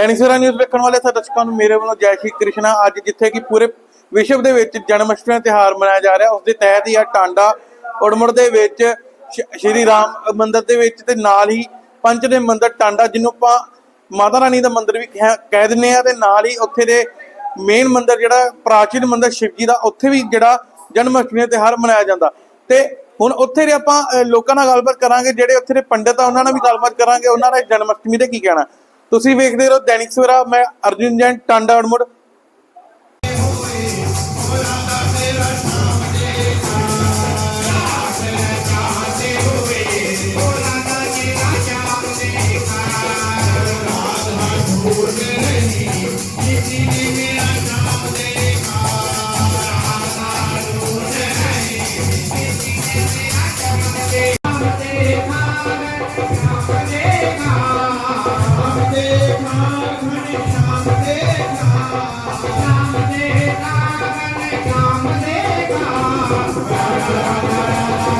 ਦੈਨਿਕ Savera news ਵੇਖਣ ਵਾਲੇ ਸਾਰੇ ਦਰਸ਼ਕਾਂ ਨੂੰ ਮੇਰੇ ਵੱਲੋਂ ਜੈ ਸ਼੍ਰੀ ਕ੍ਰਿਸ਼ਨਾ। ਅੱਜ ਜਿੱਥੇ ਕਿ ਪੂਰੇ ਵਿਸ਼ਵ ਦੇ ਵਿੱਚ ਜਨਮ ਅਸ਼ਟਮੀ ਦਾ ਤਿਉਹਾਰ ਮਨਾਇਆ ਜਾ ਰਿਹਾ, ਉਸ ਦੇ ਤਹਿਤ ਹੀ ਆ ਟਾਂਡਾ, ਉੜਮੜ ਦੇ ਵਿੱਚ ਸ਼੍ਰੀ ਰਾਮ ਮੰਦਿਰ ਦੇ ਵਿੱਚ ਤੇ ਨਾਲ ਹੀ ਪੰਜ ਦੇ ਮੰਦਿਰ ਟਾਂਡਾ, ਜਿਹਨੂੰ ਆਪਾਂ ਮਾਤਾ ਰਾਣੀ ਦਾ ਮੰਦਿਰ ਵੀ ਕਹਿ ਕਹਿ ਦਿੰਦੇ ਆ ਤੇ ਨਾਲ ਹੀ ਉੱਥੇ ਦੇ ਮੇਨ ਮੰਦਿਰ ਜਿਹੜਾ ਪ੍ਰਾਚੀਨ ਮੰਦਿਰ ਸ਼ਿਵ ਜੀ ਦਾ, ਉੱਥੇ ਵੀ ਜਿਹੜਾ ਜਨਮ ਅਸ਼ਟਮੀ ਦਾ ਤਿਉਹਾਰ ਮਨਾਇਆ ਜਾਂਦਾ। ਤੇ ਹੁਣ ਉੱਥੇ ਦੇ ਆਪਾਂ ਲੋਕਾਂ ਨਾਲ ਗੱਲਬਾਤ ਕਰਾਂਗੇ, ਜਿਹੜੇ ਉੱਥੇ ਦੇ ਪੰਡਿਤ ਆ, ਉਹਨਾਂ ਨਾਲ ਵੀ ਗੱਲਬਾਤ ਕਰਾਂਗੇ, ਉਹਨਾਂ ਦਾ ਜਨਮ ਅਸ਼ਟਮੀ ਤੇ ਕੀ ਕਹਿਣਾ। ਤੁਸੀਂ ਵੇਖਦੇ ਰਹੋ ਦੈਨਿਕ ਸਵੇਰਾ ਮੈਂ ਅਰਜੁਨ ਜੈਨ ਟਾਂਡਾ ਉੜਮੁੜ Brasil.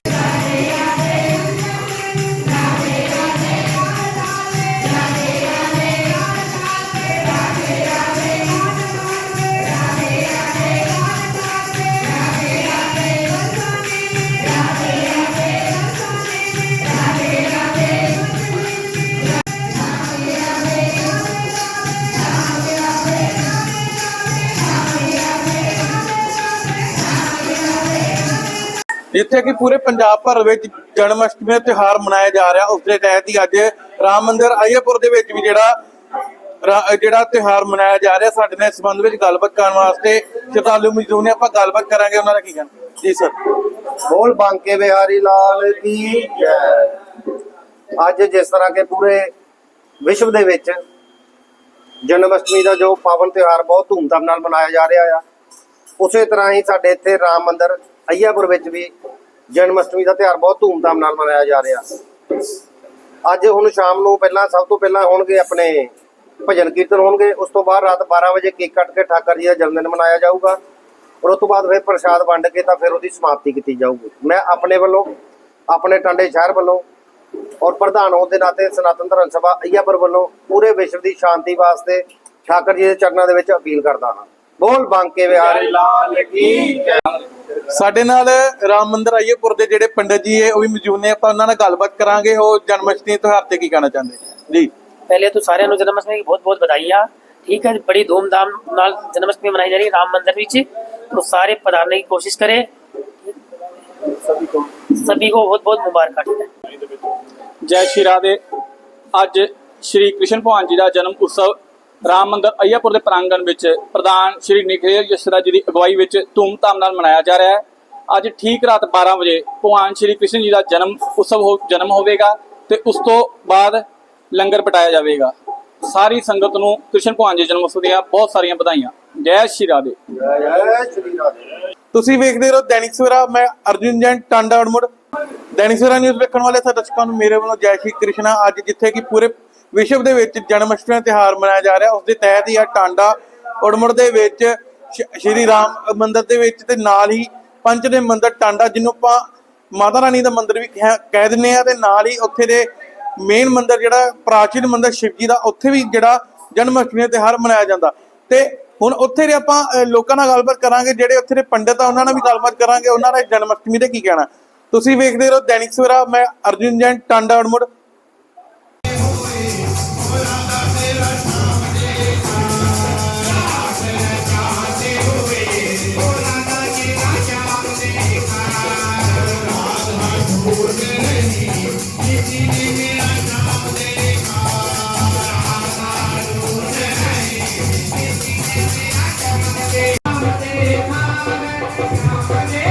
ਜਿੱਥੇ ਕਿ ਪੂਰੇ ਪੰਜਾਬ ਭਰ ਵਿੱਚ ਜਨਮ ਅਸ਼ਟਮੀ ਦਾ ਤਿਉਹਾਰ ਮਨਾਇਆ ਜਾ ਰਿਹਾ। ਉਸ ਦੇ ਤਹਿਤ ਹੀ ਅੱਜ ਰਾਮ ਮੰਦਿਰ ਅਯਪੁਰ ਦੇ ਵਿੱਚ ਵੀ ਜਿਹੜਾ ਜਿਹੜਾ ਤਿਉਹਾਰ ਮਨਾਇਆ ਜਾ ਰਿਹਾ। ਸਾਡੇ ਨਾਲ ਇਸ ਸੰਬੰਧ ਵਿੱਚ ਗੱਲਬਾਤ ਕਰਨ ਵਾਸਤੇ ਸ਼ਰਧਾਲੂ ਮਜ਼ਦੂਰ ਨੇ। ਆਪਾਂ ਗੱਲਬਾਤ ਕਰਾਂਗੇ ਉਹਨਾਂ ਦਾ ਕੀ ਕਹਿਣਾ? ਜੀ ਸਰ। ਬੋਲ ਬਾਂਕੇ ਬਿਹਾਰੀ ਲਾਲ ਕੀ ਜੈ। ਅੱਜ ਜਿਸ ਤਰ੍ਹਾਂ ਕਿ ਪੂਰੇ ਵਿਸ਼ਵ ਦੇ ਵਿੱਚ ਜਨਮ ਅਸ਼ਟਮੀ ਦਾ ਜੋ ਪਾਵਨ ਤਿਉਹਾਰ ਬਹੁਤ ਧੂਮਧਾਮ ਨਾਲ ਮਨਾਇਆ ਜਾ ਰਿਹਾ ਆ, ਉਸੇ ਤਰ੍ਹਾਂ ਹੀ ਸਾਡੇ ਇੱਥੇ ਰਾਮ ਮੰਦਿਰ ਅਈਆਪੁਰ ਵਿੱਚ ਵੀ ਜਨਮ ਅਸ਼ਟਮੀ ਦਾ ਤਿਉਹਾਰ ਬਹੁਤ ਧੂਮਧਾਮ ਨਾਲ ਮਨਾਇਆ ਜਾ ਰਿਹਾ। ਅੱਜ ਹੁਣ ਸ਼ਾਮ ਨੂੰ ਪਹਿਲਾਂ ਸਭ ਤੋਂ ਪਹਿਲਾਂ ਹੋਣਗੇ ਆਪਣੇ ਭਜਨ ਕੀਰਤਨ ਹੋਣਗੇ। ਉਸ ਤੋਂ ਬਾਅਦ ਰਾਤ 12 ਵਜੇ ਕੇਕ ਕੱਟ ਕੇ ਠਾਕਰ ਜੀ ਦਾ ਜਨਮ ਦਿਨ ਮਨਾਇਆ ਜਾਊਗਾ। ਔਰ ਉਸ ਤੋਂ ਬਾਅਦ ਫਿਰ ਪ੍ਰਸ਼ਾਦ ਵੰਡ ਕੇ ਤਾਂ ਫਿਰ ਉਹਦੀ ਸਮਾਪਤੀ ਕੀਤੀ ਜਾਊਗੀ। ਮੈਂ ਆਪਣੇ ਵੱਲੋਂ, ਆਪਣੇ ਟਾਂਡੇ ਸ਼ਹਿਰ ਵੱਲੋਂ ਔਰ ਪ੍ਰਧਾਨ ਹੋਣ ਦੇ ਨਾਤੇ ਸਨਾਤਨ ਧਰਮ ਸਭਾ ਅਯਿਆਪੁਰ ਵੱਲੋਂ ਪੂਰੇ ਵਿਸ਼ਵ ਦੀ ਸ਼ਾਂਤੀ ਵਾਸਤੇ ਠਾਕਰ ਜੀ ਦੇ ਚਰਨਾਂ ਦੇ ਵਿੱਚ ਅਪੀਲ ਕਰਦਾ ਹਾਂ। ਬੋਲ ਬਾਂਕੇ ਬਿਹਾਰੀ। ਲਾਲ ਕੀ ਜੈ। ਸਾਡੇ ਨਾਲ ਰਾਮ ਮੰਦਿਰ ਆਈਏਪੁਰ ਦੇ ਜਿਹੜੇ ਪੰਡਤ ਜੀ ਹੈ ਉਹ ਵੀ ਮੌਜੂਦ ਨੇ। ਆਪਾਂ ਉਹਨਾਂ ਨਾਲ ਗੱਲਬਾਤ ਕਰਾਂਗੇ ਉਹ ਜਨਮਸ਼ਟਮੀ ਤਿਉਹਾਰ ਤੇ ਕੀ ਕਹਿਣਾ ਚਾਹੁੰਦੇ? ਜੀ। ਪਹਿਲੇ ਤਾਂ ਸਾਰਿਆਂ ਨੂੰ ਜਨਮਸ਼ਟਮੀ ਦੀ ਬਹੁਤ ਬਹੁਤ ਵਧਾਈਆਂ ਠੀਕ ਹੈ ਬੜੀ ਧੂਮਧਾਮ ਨਾਲ ਜਨਮਸ਼ਟਮੀ ਮਨਾਈ ਜਾ ਰਹੀ ਰਾਮ ਮੰਦਿਰ ਵਿੱਚ। ਤੋਂ ਸਾਰੇ ਪਧਾਰਨੇ ਦੀ ਕੋਸ਼ਿਸ਼ ਕਰੇ। ਸਭੀ ਕੋ ਬਹੁਤ ਬਹੁਤ ਮੁਬਾਰਕਾਂ ਜੈ ਸ਼੍ਰੀ ਰਾਧੇ। ਅੱਜ ਸ਼੍ਰੀ ਕ੍ਰਿਸ਼ਨ ਭਗਵਾਨ ਜੀ ਦਾ ਜਨਮ ਉਤਸਵ ਰਾਮ ਮੰਦਿਰ ਅਯਾਪੁਰ ਦੇ ਪ੍ਰਾਂਗਣ ਵਿੱਚ ਪ੍ਰਧਾਨ ਸ਼੍ਰੀ ਨਿਖਿਲ ਯਸ਼ਰਾ ਜੀ ਦੀ ਅਗਵਾਈ ਵਿੱਚ ਧੂਮਧਾਮ ਨਾਲ ਮਨਾਇਆ ਜਾ ਰਿਹਾ ਹੈ। ਅੱਜ ਠੀਕ ਰਾਤ 12 ਵਜੇ ਭਗਵਾਨ ਸ਼੍ਰੀ ਕ੍ਰਿਸ਼ਨ ਜੀ ਦਾ ਜਨਮ ਉਤਸਵ ਹੋ ਜਨਮ ਹੋਵੇਗਾ ਤੇ ਉਸ ਤੋਂ ਬਾਅਦ ਲੰਗਰ ਪਟਾਇਆ ਜਾਵੇਗਾ। ਸਾਰੀ ਸੰਗਤ ਨੂੰ ਕ੍ਰਿਸ਼ਨ ਭਗਵਾਨ ਜੀ ਜਨਮ ਉਤਸਵ ਦੀਆਂ ਬਹੁਤ ਸਾਰੀਆਂ ਵਧਾਈਆਂ। ਜੈ ਸ਼੍ਰੀ ਰਾਧੇ। ਜੈ ਸ਼੍ਰੀ ਰਾਧੇ ਤੁਸੀਂ ਵੇਖਦੇ ਰਹੋ ਦੈਨਿਕ ਸਵੇਰਾ। ਮੈਂ ਅਰਜੁਨ ਜੈਨ, ਟਾਂਡਾ ਉੜਮੁੜ ਦੈਨਿਕ ਸਵੇਰਾ ਨਿਊਜ਼ ਵੇਖਣ ਵਾਲੇ ਸਾਰੇ ਦਰਸ਼ਕਾਂ ਨੂੰ ਮੇਰੇ ਵੱਲੋਂ ਜੈ ਸ਼੍ਰੀ ਕ੍ਰਿਸ਼ਨਾ। ਅੱਜ ਜਿੱਥੇ ਕਿ ਪੂਰੇ ਵਿਸ਼ਵ ਦੇ ਵਿੱਚ ਜਨਮ ਅਸ਼ਟਮੀ ਦਾ ਤਿਉਹਾਰ ਮਨਾਇਆ ਜਾ ਰਿਹਾ। ਉਸ ਦੇ ਤਹਿਤ ਹੀ ਆ ਟਾਂਡਾ, ਉੜਮੁੜ ਦੇ ਵਿੱਚ ਸ਼੍ਰੀ ਰਾਮ ਮੰਦਿਰ ਦੇ ਵਿੱਚ ਤੇ ਨਾਲ ਹੀ ਪੰਜ ਦੇ ਮੰਦਿਰ ਟਾਂਡਾ, ਜਿਹਨੂੰ ਆਪਾਂ ਮਾਤਾ ਰਾਣੀ ਦਾ ਮੰਦਿਰ ਵੀ ਕਹਿ ਕਹਿ ਦਿੰਦੇ ਆ ਤੇ ਨਾਲ ਹੀ ਉੱਥੇ ਦੇ ਮੇਨ ਮੰਦਿਰ ਜਿਹੜਾ ਪ੍ਰਾਚੀਨ ਮੰਦਿਰ ਸ਼ਿਵ ਜੀ ਦਾ, ਉੱਥੇ ਵੀ ਜਿਹੜਾ ਜਨਮ ਅਸ਼ਟਮੀ ਦਾ ਤਿਉਹਾਰ ਮਨਾਇਆ ਜਾਂਦਾ। ਤੇ ਹੁਣ ਉੱਥੇ ਦੇ ਆਪਾਂ ਲੋਕਾਂ ਨਾਲ ਗੱਲਬਾਤ ਕਰਾਂਗੇ, ਜਿਹੜੇ ਉੱਥੇ ਦੇ ਪੰਡਿਤ ਆ, ਉਹਨਾਂ ਨਾਲ ਵੀ ਗੱਲਬਾਤ ਕਰਾਂਗੇ, ਉਹਨਾਂ ਦਾ ਜਨਮ ਅਸ਼ਟਮੀ ਤੇ ਕੀ ਕਹਿਣਾ। ਤੁਸੀਂ ਵੇਖਦੇ ਰਹੋ, ਦੈਨਿਕ ਸਵੇਰਾ, ਮੈਂ ਅਰਜੁਨ ਜੈਨ, ਟਾਂਡਾ, ਉੜਮੁੜ। Vamos fazer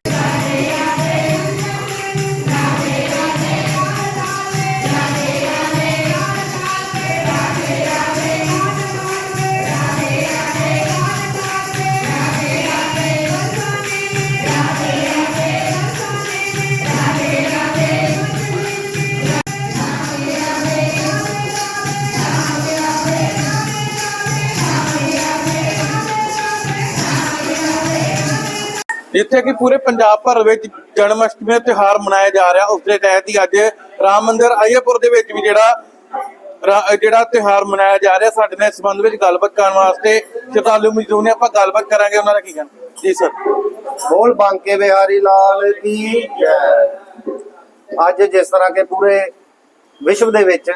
ਜਿੱਥੇ ਕਿ ਪੂਰੇ ਪੰਜਾਬ ਭਰ ਵਿੱਚ ਜਨਮ ਅਸ਼ਟਮੀ ਦਾ ਤਿਉਹਾਰ ਮਨਾਇਆ ਜਾ ਰਿਹਾ, ਉਸ ਦੇ ਤਹਿਤ ਹੀ ਅੱਜ ਰਾਮ ਮੰਦਿਰ ਅਯਪੁਰ ਦੇ ਵਿੱਚ ਵੀ ਜਿਹੜਾ ਜਿਹੜਾ ਤਿਉਹਾਰ ਮਨਾਇਆ ਜਾ ਰਿਹਾ, ਸਾਡੇ ਨਾਲ ਇਸ ਸੰਬੰਧ ਵਿੱਚ ਗੱਲਬਾਤ ਕਰਨ ਵਾਸਤੇ ਸ਼ਰਧਾਲੂ ਮੌਜੂਦ ਨੇ, ਆਪਾਂ ਗੱਲਬਾਤ ਕਰਾਂਗੇ ਉਹਨਾਂ ਦਾ ਕੀ ਕਹਿਣਾ? ਜੀ ਸਰ। ਬੋਲ ਬਾਂਕੇ ਬਿਹਾਰੀ ਲਾਲ ਕੀ ਜੈ। ਅੱਜ ਜਿਸ ਤਰ੍ਹਾਂ ਕਿ ਪੂਰੇ ਵਿਸ਼ਵ ਦੇ ਵਿੱਚ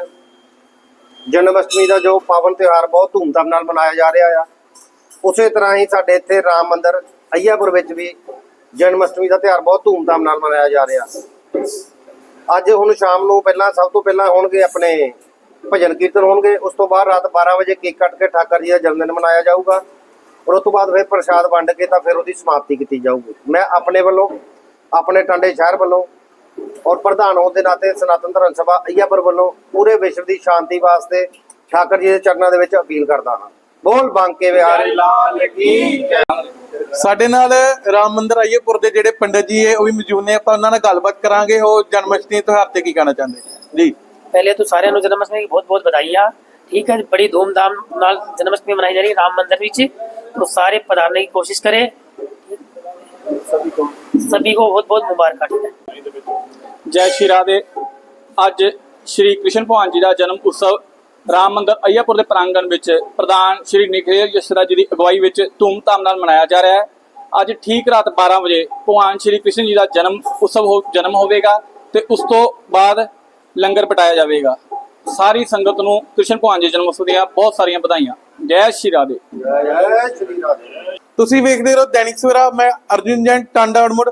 ਜਨਮ ਅਸ਼ਟਮੀ ਦਾ ਜੋ ਪਾਵਨ ਤਿਉਹਾਰ ਬਹੁਤ ਧੂਮਧਾਮ ਨਾਲ ਮਨਾਇਆ ਜਾ ਰਿਹਾ ਆ, ਉਸੇ ਤਰ੍ਹਾਂ ਹੀ ਸਾਡੇ ਇੱਥੇ ਰਾਮ ਮੰਦਿਰ ਅਯਿਆਪੁਰ ਵਿੱਚ ਵੀ ਜਨਮ ਅਸ਼ਟਮੀ ਦਾ ਤਿਉਹਾਰ ਬਹੁਤ ਧੂਮਧਾਮ ਨਾਲ ਮਨਾਇਆ ਜਾ ਰਿਹਾ। ਅੱਜ ਹੁਣ ਸ਼ਾਮ ਨੂੰ ਪਹਿਲਾਂ ਸਭ ਤੋਂ ਪਹਿਲਾਂ ਹੋਣਗੇ ਆਪਣੇ ਭਜਨ ਕੀਰਤਨ ਹੋਣਗੇ। ਉਸ ਤੋਂ ਬਾਅਦ ਰਾਤ 12 ਵਜੇ ਕੇਕ ਕੱਟ ਕੇ ਠਾਕਰ ਜੀ ਦਾ ਜਨਮ ਦਿਨ ਮਨਾਇਆ ਜਾਊਗਾ। ਔਰ ਉਸ ਤੋਂ ਬਾਅਦ ਫਿਰ ਪ੍ਰਸ਼ਾਦ ਵੰਡ ਕੇ ਤਾਂ ਫਿਰ ਉਹਦੀ ਸਮਾਪਤੀ ਕੀਤੀ ਜਾਊਗੀ। ਮੈਂ ਆਪਣੇ ਵੱਲੋਂ, ਆਪਣੇ ਟਾਂਡੇ ਸ਼ਹਿਰ ਵੱਲੋਂ ਔਰ ਪ੍ਰਧਾਨ ਹੋਣ ਦੇ ਨਾਤੇ ਸਨਾਤਨ ਧਰਮ ਸਭਾ ਅਈਆਪੁਰ ਵੱਲੋਂ ਪੂਰੇ ਵਿਸ਼ਵ ਦੀ ਸ਼ਾਂਤੀ ਵਾਸਤੇ ਠਾਕਰ ਜੀ ਦੇ ਚਰਨਾਂ ਦੇ ਵਿੱਚ ਅਪੀਲ ਕਰਦਾ ਹਾਂ। ਬੋਲ ਬਾਂਕੇ ਬਿਹਾਰੀ ਲਾਲ ਕੀ ਜੈ ਸਾਡੇ ਨਾਲ ਰਾਮ ਮੰਦਿਰ ਅਯਪੁਰ ਦੇ ਜਿਹੜੇ ਪੰਡਤ ਜੀ ਹੈ ਉਹ ਵੀ ਮੌਜੂਦ ਨੇ ਆਪਾਂ ਉਹਨਾਂ ਨਾਲ ਗੱਲਬਾਤ ਕਰਾਂਗੇ ਉਹ ਜਨਮ ਅਸ਼ਟਮੀ ਤਿਉਹਾਰ ਤੇ ਕੀ ਕਹਿਣਾ ਚਾਹੁੰਦੇ ਜੀ पहले तो सारे जन्माष्टमी की बहुत बहुत बधाइयाँ ठीक है बड़ी धूमधाम नाल जन्माष्टमी मनाई जा रही है राम मंदिर विच तो सारे पधारने की कोशिश करें सभी को बहुत बहुत मुबारक ठीक है ਜੈ ਸ਼੍ਰੀ ਰਾਧੇ ਅੱਜ ਸ਼੍ਰੀ ਕ੍ਰਿਸ਼ਨ ਭਗਵਾਨ ਜੀ ਦਾ ਜਨਮ ਉਤਸਵ ਰਾਮ ਮੰਦਿਰ ਅਯਾਪੁਰ ਦੇ ਪ੍ਰਾਂਗਣ ਵਿੱਚ ਪ੍ਰਧਾਨ ਸ਼੍ਰੀ ਨਿਖਿਲ ਯਸ਼ਰਾ ਜੀ ਦੀ ਅਗਵਾਈ ਵਿੱਚ ਧੂਮਧਾਮ ਨਾਲ ਮਨਾਇਆ ਜਾ ਰਿਹਾ ਹੈ। ਅੱਜ ਠੀਕ ਰਾਤ 12 ਵਜੇ ਭਗਵਾਨ ਸ਼੍ਰੀ ਕ੍ਰਿਸ਼ਨ ਜੀ ਦਾ ਜਨਮ ਉਤਸਵ ਹੋ ਜਨਮ ਹੋਵੇਗਾ ਤੇ ਉਸ ਤੋਂ ਬਾਅਦ ਲੰਗਰ ਪਟਾਇਆ ਜਾਵੇਗਾ। ਸਾਰੀ ਸੰਗਤ ਨੂੰ ਕ੍ਰਿਸ਼ਨ ਭਗਵਾਨ ਜੀ ਦੇ ਜਨਮ ਉਤਸਵ ਦੀਆਂ ਬਹੁਤ ਸਾਰੀਆਂ ਵਧਾਈਆਂ। ਜੈ ਸ਼੍ਰੀ ਰਾਧੇ। ਜੈ ਸ਼੍ਰੀ ਰਾਧੇ। ਤੁਸੀਂ ਵੇਖਦੇ ਰਹੋ ਦੈਨਿਕ ਸਵੇਰਾ ਮੈਂ ਅਰਜੁਨ ਜੈਨ ਟਾਂਡਾ ਅੜਮੁੜ।